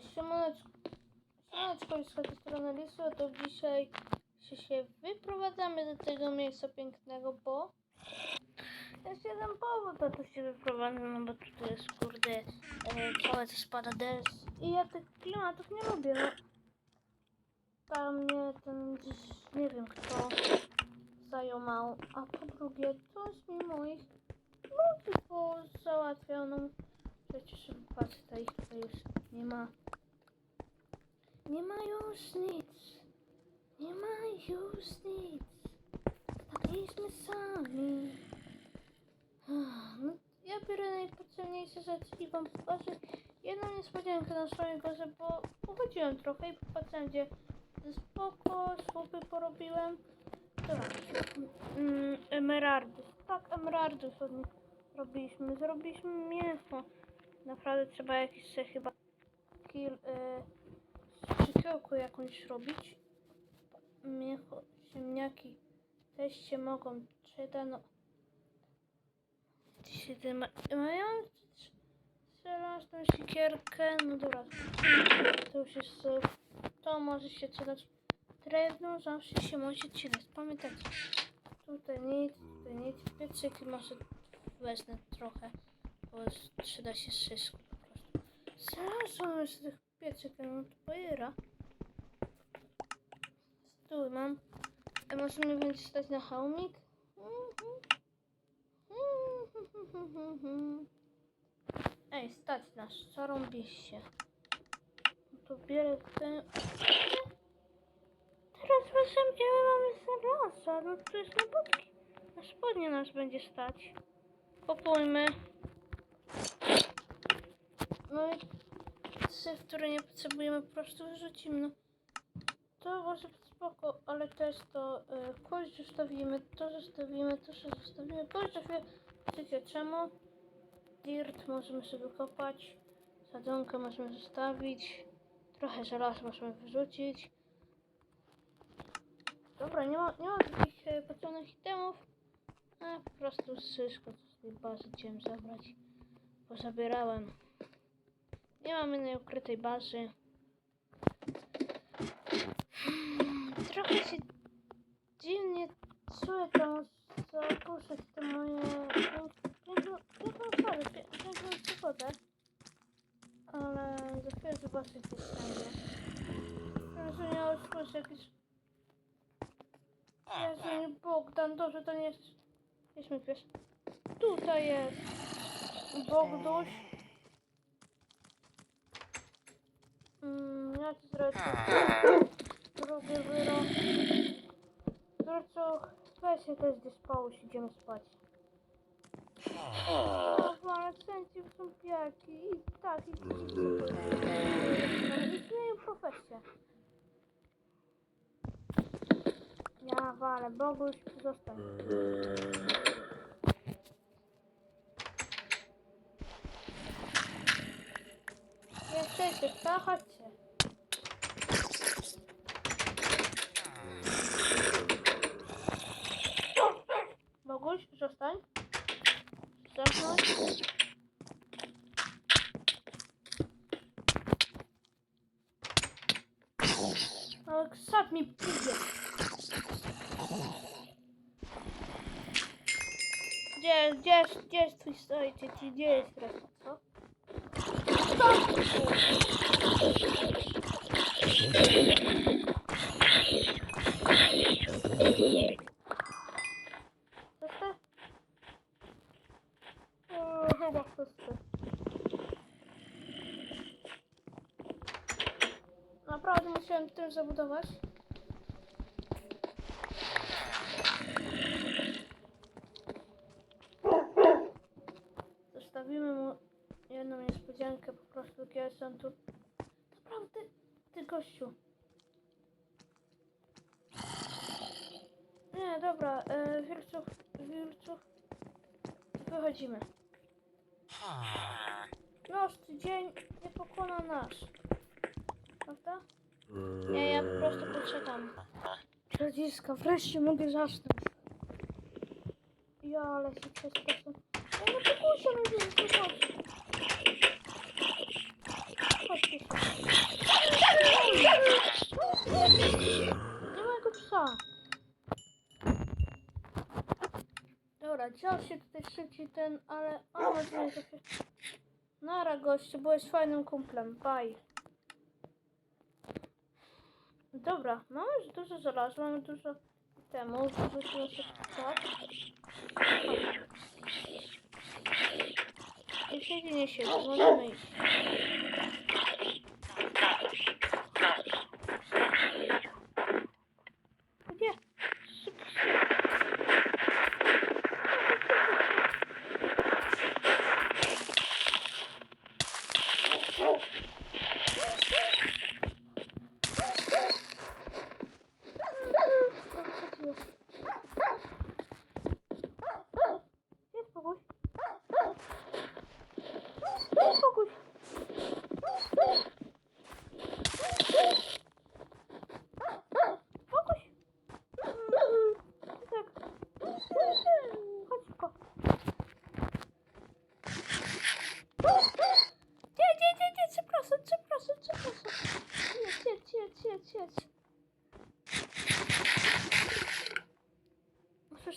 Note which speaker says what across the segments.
Speaker 1: Siemaneczko, siemaneczko, z tej strony Lisu, to dzisiaj się, się wyprowadzamy do tego miejsca pięknego, bo jest jeden powód, na to się wyprowadzam, no bo tutaj jest kurde e, całe spada deszcz i ja tych klimatów nie lubię, no. Tam mnie ten gdzieś, nie wiem kto zajomał, a po drugie jest mi moich ludzi pozałatwiał, no przecież patrzcie, ich tutaj już nie ma. Nie ma już nic. Nie ma już nic. Staliśmy sami. Ah, No, ja biorę najpotrzebniejsze rzeczy i wam pokażę jedną niespodziankę na swoim gorze, bo pochodziłem trochę i popatrzyłem, gdzie spoko, słupy porobiłem. Dobra. Mm, emeraldów. Tak, emeraldów nich robiliśmy. Zrobiliśmy mięso. Naprawdę trzeba sobie chyba y, szykiełku jakąś robić. Mięcho, ziemniaki też się mogą przydać. No. Dzisiaj te ma, mają strzelać tą sikierkę. No dobra. To już jest, y, to może się przydać. Drewno zawsze się może przydać. Pamiętajcie. Tutaj nic, tutaj nic. Piecyki może wezmę trochę, bo przyda się wszystko po prostu. Znalazłam z tych piecyków, no to pojera. Stój, mam. Może mnie stać na hełmik? Ej, stać nas, zarąbiście. No to bierę ten... Teraz właśnie my mamy znalazła, no to jest na budki. Na spodnie nas będzie stać. Kupujmy. No i trzy, które nie potrzebujemy, po prostu wyrzucimy. No. To może spoko, ale też to y, kość zostawimy, to zostawimy, to się zostawimy. Kość zostawimy. Wiecie czemu? Dirt możemy sobie kopać. Sadzonkę możemy zostawić. Trochę żelaza możemy wyrzucić. Dobra, nie ma, nie ma takich e, potrzebnych itemów. A po prostu wszystko z tej bazy chciałem zabrać. Pozabierałem. Nie mam innej ukrytej bazy. Trochę się dziwnie czuję tam zapuszczać te moje piękną, parę, piękną przygodę. Ale za chwilę zobaczę gdzieś będzie. Może nie otworzyć jakiś nie Bogdan, dobrze, to nie jest... Jest mój pies. Tutaj jest. Bogduś. Mm, ja ci zrobię drugi wyrok. Zresztą weź się też gdzieś połóż, idziemy spać. O, ale wszędzie są piarki i tak, i i zmienił profesję. Ja walę, Boguś, zostań. Jesteście, co? Chodźcie. Boguś, zostań. Zamknąć. Ale ksat mi pójdzie. Gdzie, gdzie, gdzie jest twój ojciec? i Gdzie jest teraz? Co? Zostaw. O, chyba wszyscy. Naprawdę musiałem tym zabudować. Zostawimy mu jedną kiedy są tu. Naprawdę, ty gościu. Nie, dobra, e, wilczów. Wychodzimy. Prosty dzień nie pokona nas. Prawda? Nie, ja po prostu poczekam. Radziska, wreszcie mogę zasnąć. Ja, ale się przestraszyłem. Ja nie pokuszę, no nie Byłego psa. Dobra, dział się tutaj szybciej ten, ale... ale to się... Nara gościu, byłeś fajnym kumplem, bye. Dobra, mamy już dużo żelaza, mamy dużo temu, dużo tak. Nie siedzi, nie siedzi, możemy iść.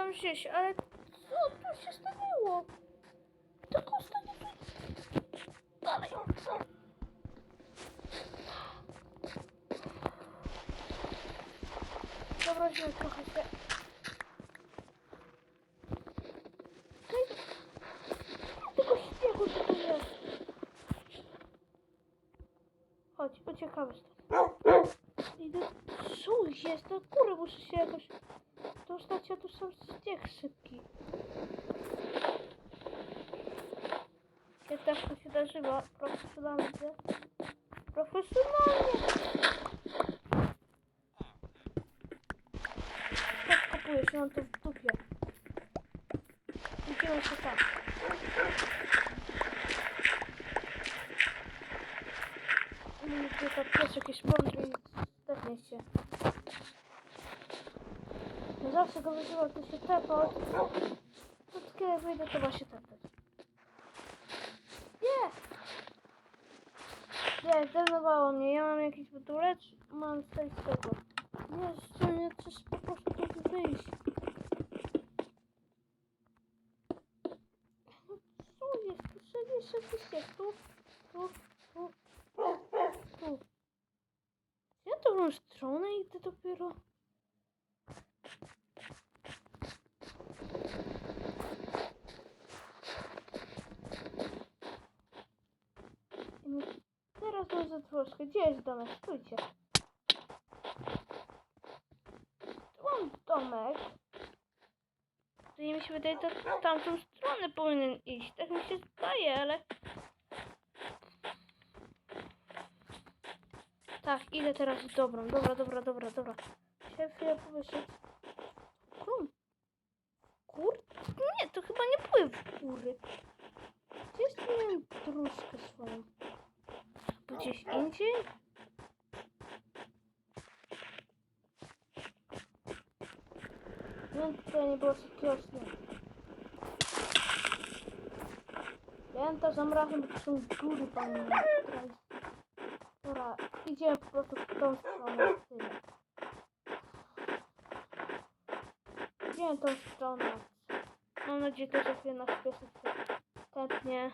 Speaker 1: Sam zjeść, ale co tu się stanęło? Tylko stanie dalej. Źle trochę się. Tylko śniegu tu jest. Chodź, uciekamy stąd. Idę. Co jest? Do góry muszę się jakoś postaci, a tu są z tych szybkich. Tak to się darzyło, profesjonalnie. Profesjonalnie! Tak kupuję się, mam to w dupie. Idziemy się tam. Mnie tu tak też jakieś pomysły, pewnie się. No zawsze go wyzywał, to się tepał. To kiedy wyjdę, to ma się tepać. Nie! Nie, zdenerwowało mnie. Ja mam jakiś budulec, mam coś z tego. Jeszcze mnie coś po prostu tu wyjść. No co jest? Tu sobie sobie tu, tu, tu, tu. Ja tą stronę idę dopiero. Mm, Teraz może troszkę. Gdzie jest domek? Stójcie. Tu mam domek. Tutaj mi się wydaje, że w tamtą stronę powinien iść. Tak mi się zdaje, ale... Tak, idę teraz w dobrą. Dobra, dobra, dobra, dobra. Szefie, powyżej. Krum. Kur? Nie, to chyba nie były kury. Gdzie jest moją dróżkę swoją? Gdzieś indziej? Nie, tutaj nie było snu. Lenta zamrachem, bo to są góry, panie. Dobra, idziemy po prostu w tą stronę. Idziemy tą stronę. Mam nadzieję, że chwilę nasz piesek się tętnie.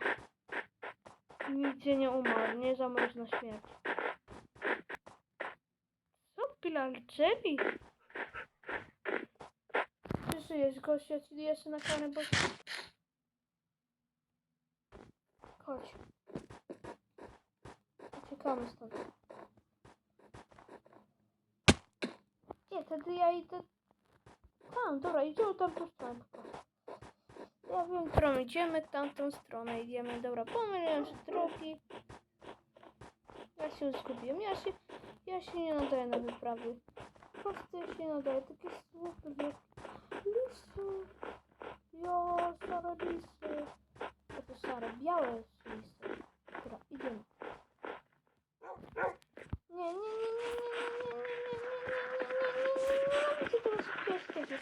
Speaker 1: Nigdzie nie umarł, nie zamroź na śmierć. Co, Pilar drzewi? Ty żyjesz, gościu, ja ci jeszcze na kanę, bo... Chodź. Uciekamy stąd. Nie, wtedy ja idę... Tam, dobra, idziemy tam tą Ja wiem, którą idziemy, tamtą stronę idziemy. Dobra, pomyliłem się drogi. Ja się zgubiłem. Ja się, ja się nie nadaję na wyprawy. Po prostu ja się nie nadaję. Takie słowy jak lisy. Jo, szare lisy. A to szare, białe lisy. Dobra, idziemy. Nie, nie, nie, nie, nie, nie, nie, nie, nie, nie, nie, nie, nie, nie, nie, nie, nie, nie, nie, nie, tego szybkiego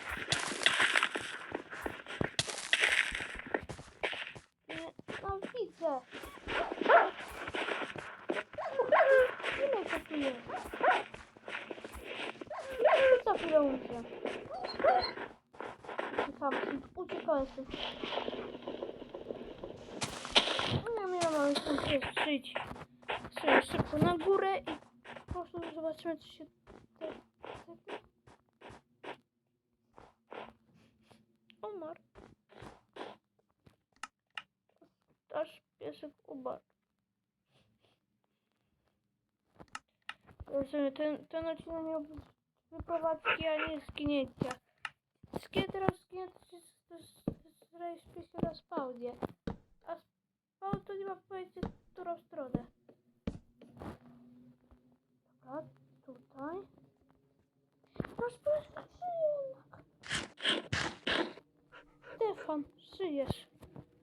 Speaker 1: Nie, no widzę. Ile to tu jest? Co chwilę umrze. Uciekamy, stąd, uciekamy. zdenerwowany jestem. Nie wiem, ile mamy stąd jeszcze żyć. Sobie szybko na górę i po prostu zobaczymy, co się... Umarł. Aż piesek umarł. Rozumiem, ten, ten odcinek miał wyprowadzki, a nie zginięcia. Wszystkie teraz zginięcia zrejestruje się na spawnie. A spawn to nie ma powiedzieć, w którą stronę. Dobra, tutaj. Rozpraszać jednak. Stefan, żyjesz.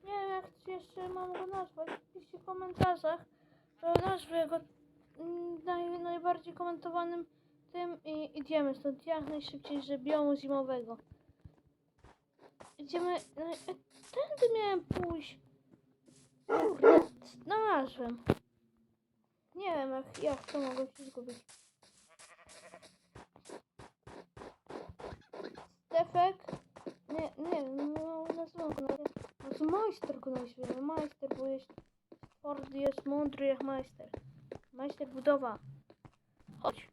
Speaker 1: Nie wiem, jak jeszcze mam go nazwać. Piszcie w komentarzach. że Nazwę go mm, naj, najbardziej komentowanym tym i idziemy stąd jak najszybciej, że biomu zimowego. Idziemy. no, Tędy miałem pójść. Kurde, znalazłem. Nie wiem jak, jak to mogło się zgubić. Stefek? Nie, nie, no nazywam go. No to majster go nazwiemy. Majster, bo jest twardy, jest mądry jak majster. Majster budowa. Chodź.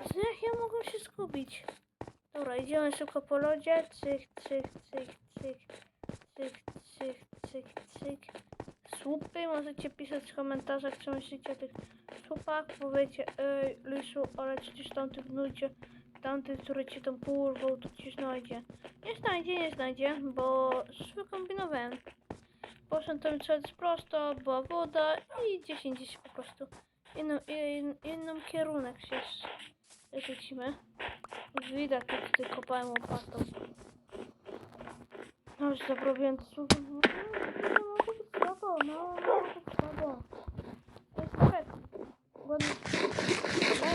Speaker 1: Jak ja mogę się zgubić? Dobra, idziemy szybko po lodzie. Cyk, cyk, cyk, cyk, cyk, cyk, cyk, cyk. Słupy możecie pisać w komentarzach, co myślicie o tych słupach. Powiecie, ej, Lisu, ale przecież tamty gnujcie, tamty, który ci tam porwał, to ci znajdzie. Nie znajdzie, nie znajdzie, bo wykombinowałem. Poszedłem tam coraz prosto, była woda i gdzieś indziej się po prostu inną, in, inną kierunek się rzucimy. Widać, jak tutaj kopałem łopatą. No już zarobiłem słowo. No, może być słabo, no, może być słabo. To jest tak. Ładnie. No,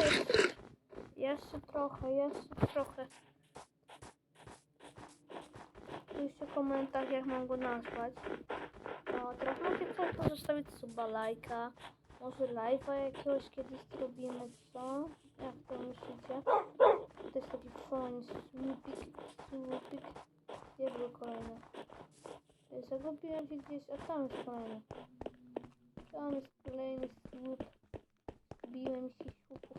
Speaker 1: jeszcze, trochę, jeszcze trochę. Piszcie w komentarzach, jak mam go nazwać. No, teraz możecie coś pozostawić suba, lajka. Może live'a jakiegoś kiedyś zrobimy, co? Jak to myślicie? To jest taki fajny słupik, słupik. Gdzie był kolejny? Ja Zagubiłem się gdzieś, a tam jest kolejny. Tam jest kolejny słup. Zgubiłem się słupów.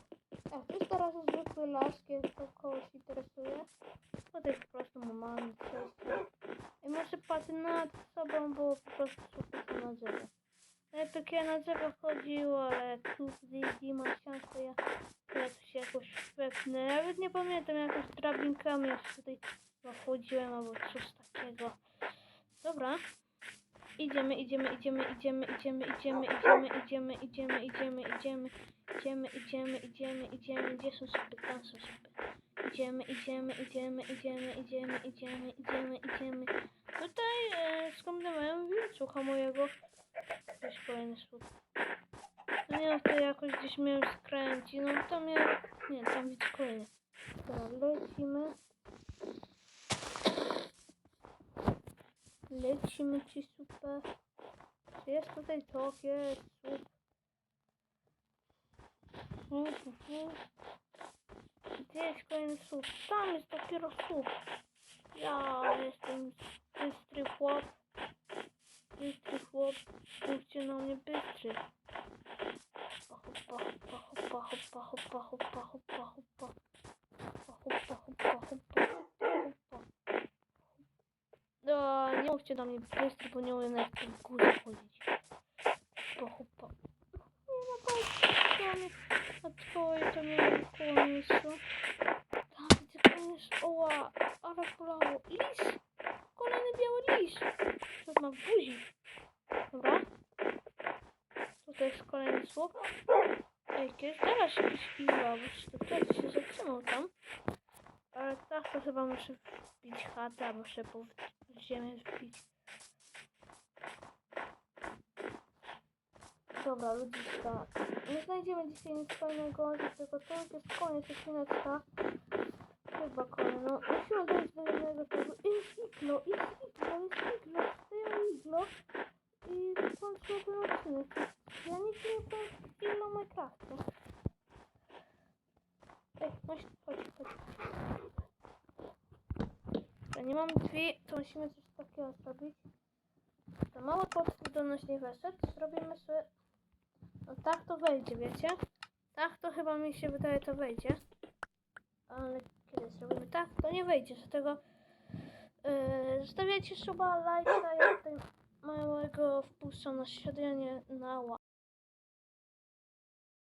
Speaker 1: A, to jest teraz zwykły las, kiedy to kogoś interesuje. To jest po prostu mamy przejście. I może patrzę nad sobą, bo po prostu słupy na drzewie. Lepiej ja na drzewo chodziło, ale tu gdzie ma ścian, to ja, to ja tu się wepnę. Nawet nie pamiętam, jakąś drabinkami jeszcze tutaj chodziłem albo coś takiego. Dobra. Idziemy, idziemy, idziemy, idziemy, idziemy, idziemy, idziemy, idziemy, idziemy, idziemy, idziemy, idziemy, idziemy, idziemy, idziemy, gdzie są sobie, tam są sobie. Idziemy, idziemy, idziemy, idziemy, idziemy, idziemy, idziemy, idziemy. Tutaj e, skombinowałem wilczucha mojego. Gdzieś kolejny słup. No nie to jakoś gdzieś miałem skręcić. No tam miałem... Nie, tam widzę kolejny. Dobra, lecimy. Lecimy ci super. Czy jest tutaj tok? Jest. Mhm. Gdzie jest kolejny słup? Tam jest dopiero słup. Ja jestem bystry chłop. Bystry chłop. Mówcie na mnie bystry. Hopa, hopa, hopa, hopa, hopa, hopa, hopa, hopa. Hopa, hopa. No, nie mówcie na mnie bystry, bo nie umiem na tym górę chodzić. Hopa, hopa. No, patrzcie, mnie na twoje to miałem koło miejscu. Tam widzę kolejny oła, ale bolało. Lis! Kolejny biały lis! Co ma w buzi? Dobra. Tutaj Ej, kiedyś teraz jakiś iławicz, to teraz się zatrzymał tam. Ale tak to chyba muszę wbić chatę, muszę po ziemię wbić. Dobra, ludziska. Nie znajdziemy dzisiaj nic fajnego, tylko to już jest koniec odcineczka. Chyba koniec, no. Musimy dojść do jednego tego. Jest iglo, jest iglo, jest iglo, stoją iglo. I kończymy ten odcinek. Ja nie byłem w iglo Minecrafcie. Ej, chodź, chodź, chodź. Dobra, nie mam drzwi, to musimy coś takiego zrobić. To mały potwór do nas nie weszedł. Zrobimy sobie... No tak to wejdzie, wiecie? Tak to chyba mi się wydaje to wejdzie. Ale kiedy zrobimy tak, to nie wejdzie. Dlatego yy, zostawiajcie suba, lajka, ja tutaj małego wpuszczam na średnie na.